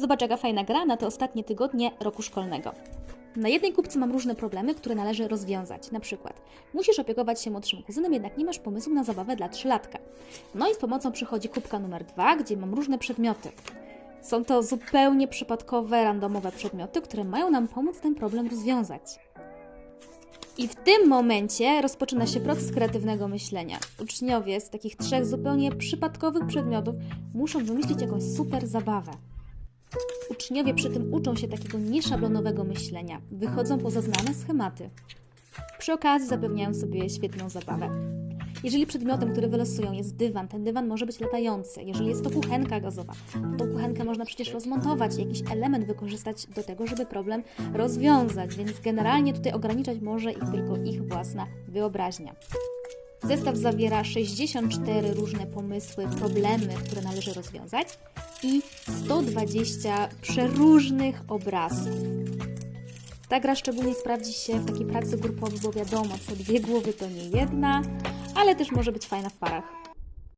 Zobacz, jaka fajna gra na te ostatnie tygodnie roku szkolnego. Na jednej kupce mam różne problemy, które należy rozwiązać. Na przykład, musisz opiekować się młodszym kuzynem, jednak nie masz pomysłu na zabawę dla trzylatka. No i z pomocą przychodzi kubka numer dwa, gdzie mam różne przedmioty. Są to zupełnie przypadkowe, randomowe przedmioty, które mają nam pomóc ten problem rozwiązać. I w tym momencie rozpoczyna się proces kreatywnego myślenia. Uczniowie z takich trzech zupełnie przypadkowych przedmiotów muszą wymyślić jakąś super zabawę. Uczniowie przy tym uczą się takiego nieszablonowego myślenia, wychodzą poza znane schematy. Przy okazji zapewniają sobie świetną zabawę. Jeżeli przedmiotem, który wylosują jest dywan, ten dywan może być latający. Jeżeli jest to kuchenka gazowa, to kuchenkę można przecież rozmontować i jakiś element wykorzystać do tego, żeby problem rozwiązać, więc generalnie tutaj ograniczać może ich tylko ich własna wyobraźnia. Zestaw zawiera 64 różne pomysły, problemy, które należy rozwiązać i 120 przeróżnych obrazków. Ta gra szczególnie sprawdzi się w takiej pracy grupowej, bo wiadomo, co dwie głowy to nie jedna, ale też może być fajna w parach.